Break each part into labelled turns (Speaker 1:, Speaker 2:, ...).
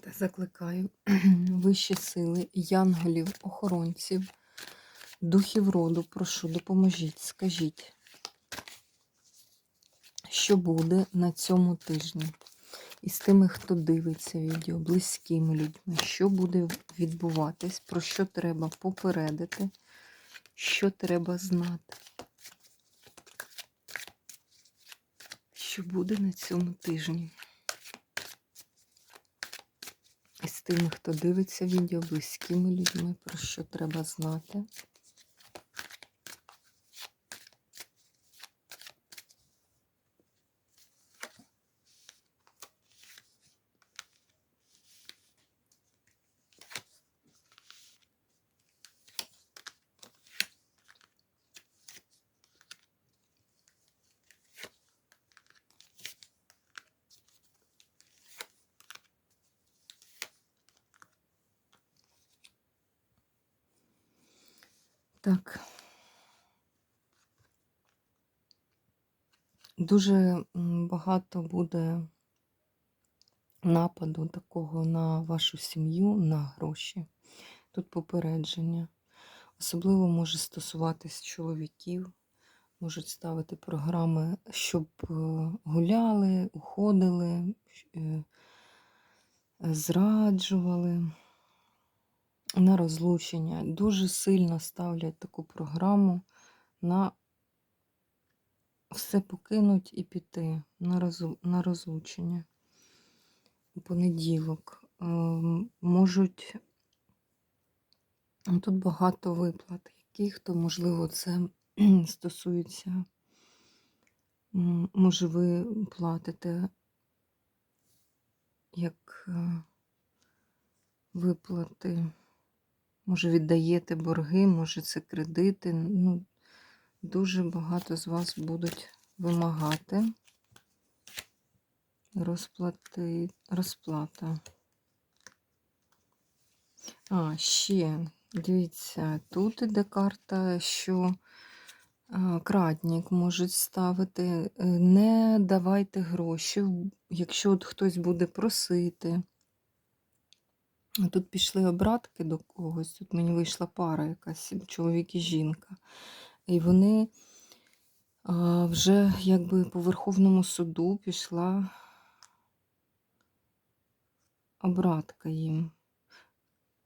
Speaker 1: Та закликаю вищі сили, янголів, охоронців, духів роду, прошу, допоможіть, скажіть, що буде на цьому тижні із тими, хто дивиться відео, близькими людьми, що буде відбуватись, про що треба попередити, що треба знати. Що буде на цьому тижні? З тими, хто дивиться відео, близькими людьми, про що треба знати. Так. Дуже багато буде нападу такого на вашу сім'ю, на гроші. Тут попередження. Особливо може стосуватись чоловіків, можуть ставити програми, щоб е, гуляли, уходили, е, зраджували на розлучення. Дуже сильно ставлять таку програму на все покинуть і піти на, розлучення. У понеділок. Ем, Можуть ну, тут багато виплат, яких то, можливо, це стосується. Може, ви платите як е, виплати, може, віддаєте борги, може, це кредити. Ну, дуже багато з вас будуть вимагати розплати, розплата. А, ще, дивіться, тут іде карта, що крадник можуть ставити. е, Не давайте гроші, якщо от хтось буде просити. Тут пішли обратки до когось. Тут мені вийшла пара якась, чоловік і жінка. І вони вже якби по Верховному суду пішла обратка їм.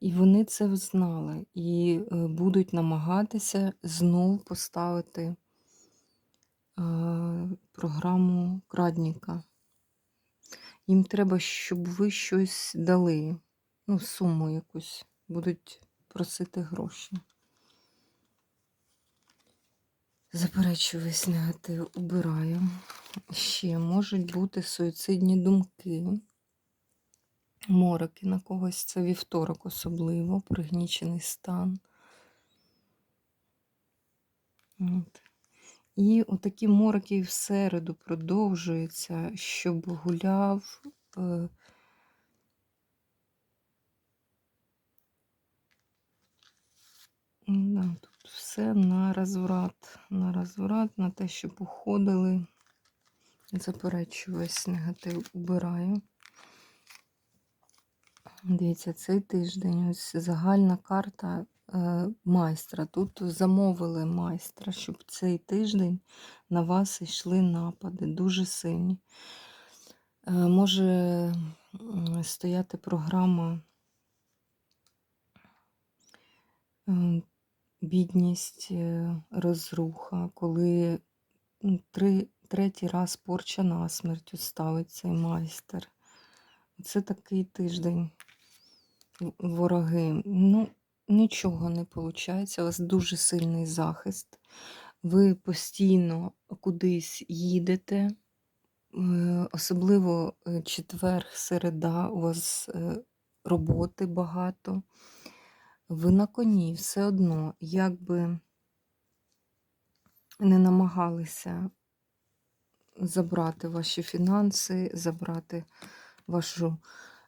Speaker 1: І вони це знали і е, будуть намагатися знов поставити програму крадника. Їм треба, щоб ви щось дали, ну, суму якусь, будуть просити гроші. Заперечую весь негатив, убираю. Ще можуть бути суїцидні думки. Мороки на когось це вівторок особливо, пригнічений стан. От. І отакі мороки в середу продовжуються, щоб гуляв. Е, да, тут все на розврат, на розврат, на те, щоб уходили. Заперечую весь негатив, убираю. Дивіться, цей тиждень ось загальна карта е, майстра. Тут замовили майстра, щоб цей тиждень на вас йшли напади, дуже сильні. Е, може стояти програма е, бідність, е, розруха, коли три, третій раз порча на смерть ставить цей майстер. Це такий тиждень вороги. Ну, нічого не виходить. У вас дуже сильний захист. Ви постійно кудись їдете, е, особливо е, четвер, середа, у вас роботи багато. Ви на коні все одно, як би не намагалися забрати ваші фінанси, забрати вашу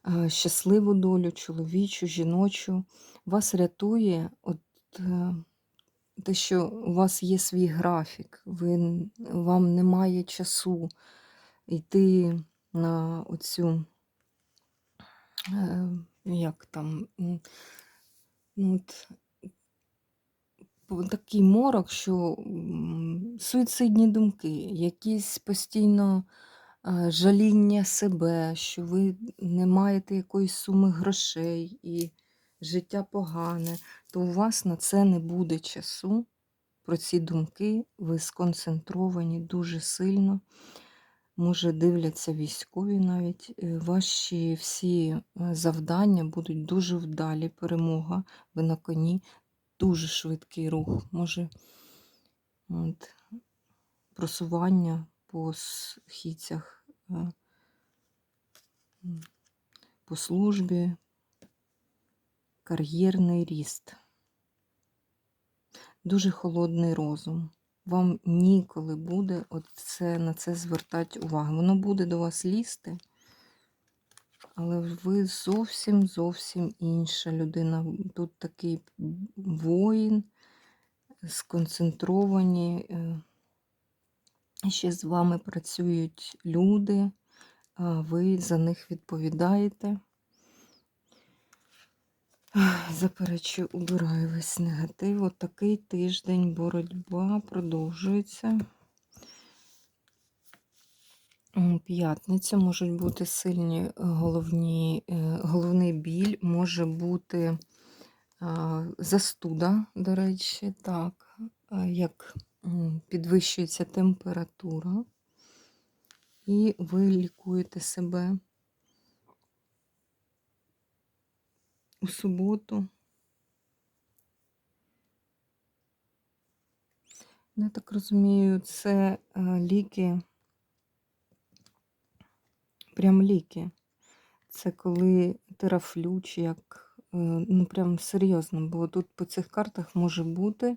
Speaker 1: е, щасливу долю, чоловічу, жіночу. Вас рятує от, е, те, що у вас є свій графік, ви, вам немає часу йти на оцю, е, як там, ну, от, такий морок, що суїцидні думки, якісь постійно е, жаління себе, що ви не маєте якоїсь суми грошей і життя погане, то у вас на це не буде часу. Про ці думки ви сконцентровані дуже сильно. Може, дивляться військові навіть. Е, Ваші всі е, завдання будуть дуже вдалі. Перемога, ви на коні, дуже швидкий рух. Може, от, просування по східцях, е, по службі, кар'єрний ріст. Дуже холодний розум. Вам ніколи буде це, на це звертати увагу. Воно буде до вас лізти, але ви зовсім зовсім інша людина. Тут такий воїн, сконцентровані. е, Ще з вами працюють люди, ви за них відповідаєте. Заперечую, убираю весь негатив. От такий тиждень боротьба продовжується. М, П'ятниця можуть бути сильні е, головні, е, головний біль, може бути застуда, до речі, так, як підвищується температура, і ви лікуєте себе у суботу. Ну, Я так розумію, це е, ліки, прям ліки. Це коли терафлю, чи як, е, ну прям серйозно, бо тут по цих картах може бути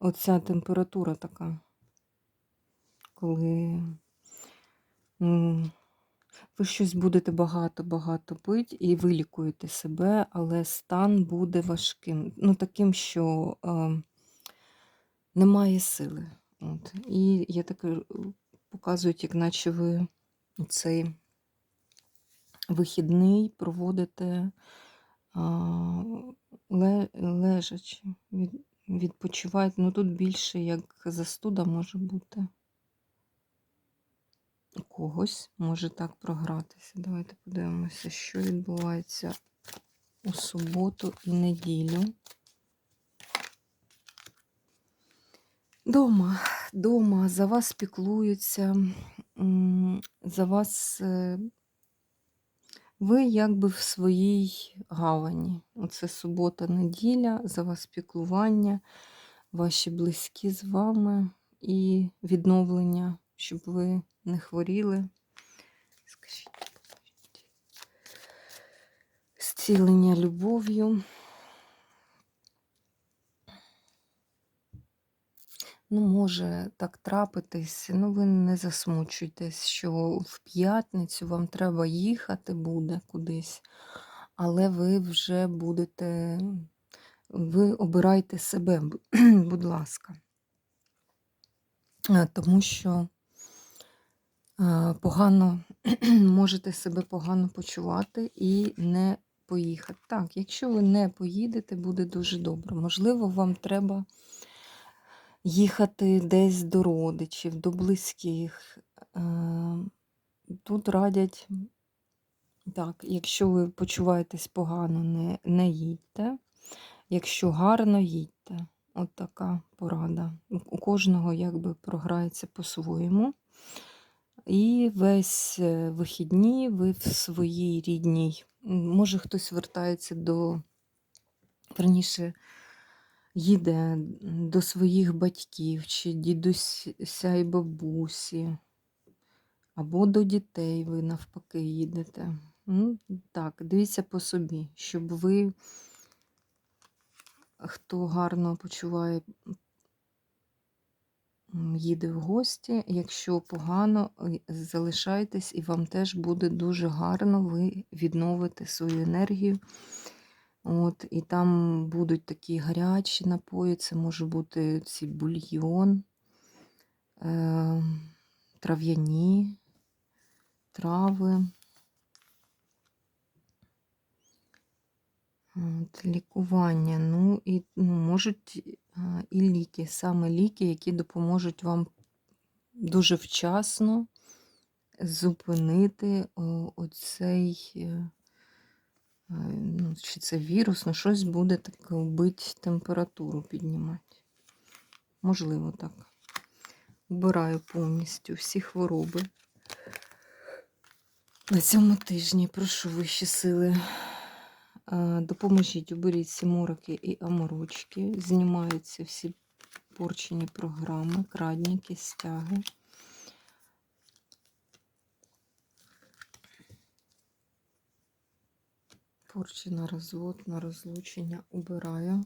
Speaker 1: оця температура така, коли м, ви щось будете багато-багато пити і вилікуєте себе, але стан буде важким. Ну, таким, що е, немає сили. От. І я таке е, показують, як наче ви цей вихідний проводите ле, лежачи, від, відпочиваєте. Ну тут більше як застуда може бути. Когось може так програтися. Давайте подивимося, що відбувається у суботу і неділю. Дома, дома за вас піклуються, за вас е, ви якби в своїй гавані. Оце субота, неділя, за вас піклування, ваші близькі з вами і відновлення, щоб ви не хворіли. Скажіть, зцілення любов'ю. Ну, може так трапитись, ну ви не засмучуйтесь, що в п'ятницю вам треба їхати буде кудись, але ви вже будете, ви обирайте себе, будь ласка. Е, Тому що погано можете себе погано почувати і не поїхати. Так, якщо ви не поїдете, буде дуже добре. Можливо, вам треба їхати десь до родичів, до близьких. Е, Тут радять, так, якщо ви почуваєтесь погано, не, не їдьте. Якщо гарно, їдьте. От така порада. У кожного якби програється по-своєму. І весь е, вихідні ви в своїй рідній. Може, хтось вертається до, верніше, їде до своїх батьків чи дідуся і бабусі. Або до дітей ви навпаки їдете. Ну, так, дивіться по собі, щоб ви, хто гарно почуває, їде в гості. Якщо погано, залишайтесь, і вам теж буде дуже гарно, ви відновите свою енергію. От, і там будуть такі гарячі напої, це може бути ці бульйон, е, трав'яні трави. От, лікування. Ну і ну, можуть і ліки, саме ліки, які допоможуть вам дуже вчасно зупинити оцей, е, е, ну, чи це вірус, ну щось буде таке вбить температуру піднімати. Можливо, так. Вбираю повністю всі хвороби. На цьому тижні прошу вищі сили. Допоможіть, уберіть сімороки і аморочки. Знімаються всі порчені програми, крадніки, стяги. Порчі на розвод, на розлучення убираю.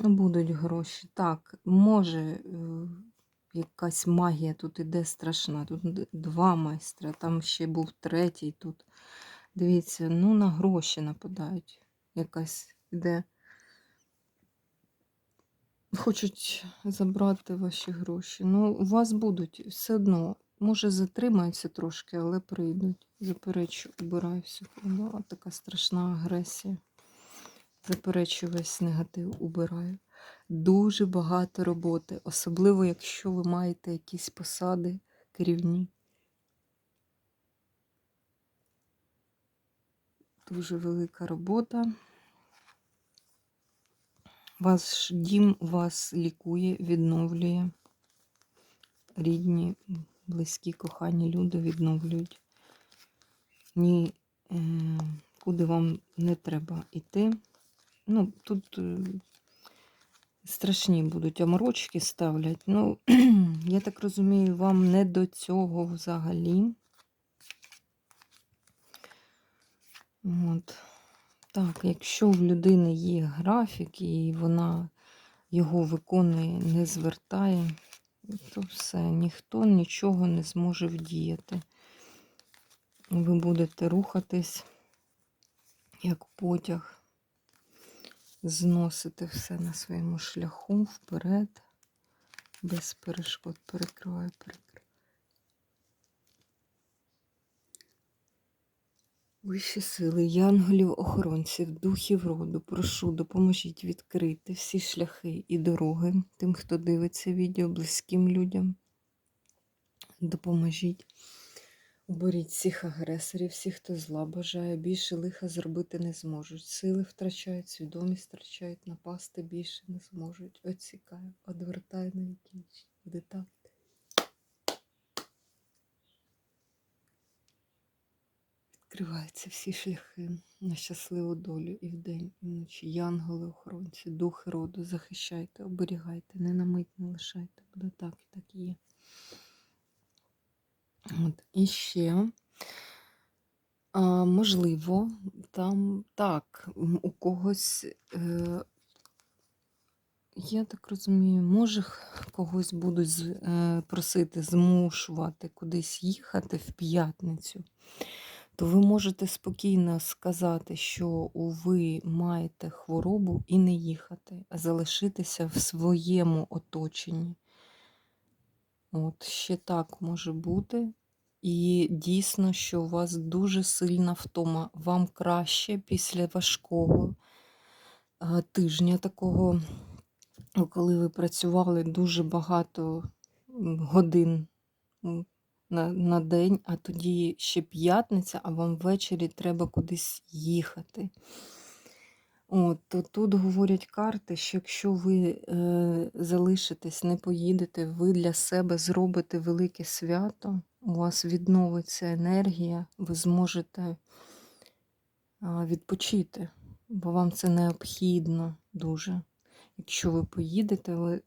Speaker 1: Будуть гроші. Так, може, е, якась магія тут іде страшна. Тут два майстра, там ще був третій тут. Дивіться, ну на гроші нападають. Якась іде. Хочуть забрати ваші гроші. Ну, у вас будуть все одно. Може, затримаються трошки, але прийдуть. Заперечу, убираю всю хуйню. Така страшна агресія. Заперечу весь негатив, убираю. Дуже багато роботи, особливо якщо ви маєте якісь посади керівні. Дуже велика робота. Ваш дім вас лікує, відновлює. Рідні, близькі, кохані люди відновлюють. Ні, е, куди вам не треба йти. Ну, тут е, страшні будуть аморочки ставлять. Ну, я так розумію, вам не до цього взагалі. От. Так, якщо в людини є графік і вона його виконує, не звертає, то все, ніхто нічого не зможе вдіяти. Ви будете рухатись як потяг, зносити все на своєму шляху вперед, без перешкод. Перекриваю, перекриваю. Вищі сили, янголів, охоронців, духів роду, прошу, допоможіть відкрити всі шляхи і дороги тим, хто дивиться відео, близьким людям. Допоможіть. Уберіть всіх агресорів, всіх, хто зла бажає, більше лиха зробити не зможуть. Сили втрачають, свідомість втрачають, напасти більше не зможуть. Оцікаю, одвертай на. Буде так. Відкриваються всі шляхи на щасливу долю і вдень, і вночі. Янголи, охоронці, духи роду, захищайте, оберігайте, не на мить не лишайте. Буде так і так і є. От. І ще, а, можливо, там так, у когось, е, я так розумію, може когось будуть е, просити змушувати кудись їхати в п'ятницю то ви можете спокійно сказати, що ви маєте хворобу і не їхати, а залишитися в своєму оточенні. От, ще так може бути. І дійсно, що у вас дуже сильна втома. Вам краще після важкого е, тижня такого, коли ви працювали дуже багато годин на, на день, а тоді ще п'ятниця, а вам ввечері треба кудись їхати. От, то тут говорять карти, що якщо ви е, залишитесь, не поїдете, ви для себе зробите велике свято, у вас відновиться енергія, ви зможете а, відпочити, бо вам це необхідно дуже. Якщо ви поїдете, ви,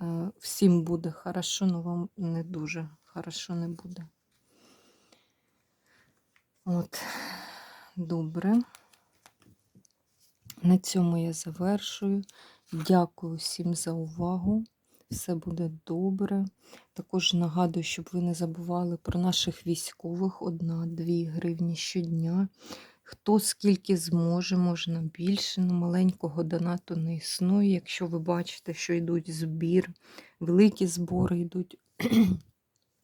Speaker 1: е, всім буде хорошо, але вам не дуже хорошо не буде. От, добре. На цьому я завершую. Дякую всім за увагу. Все буде добре. Також нагадую, щоб ви не забували про наших військових. Одна-дві гривні щодня. Хто скільки зможе, можна більше, але маленького донату не існує. Якщо ви бачите, що йдуть збір, великі збори йдуть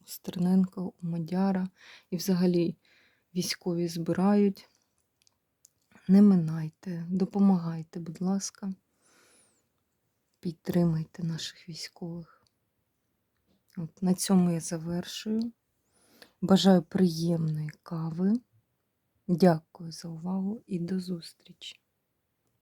Speaker 1: у Стерненка, у Мадяра і взагалі військові збирають. Не минайте, допомагайте, будь ласка, підтримайте наших військових. От, на цьому я завершую. Бажаю приємної кави. Дякую за увагу і до зустрічі!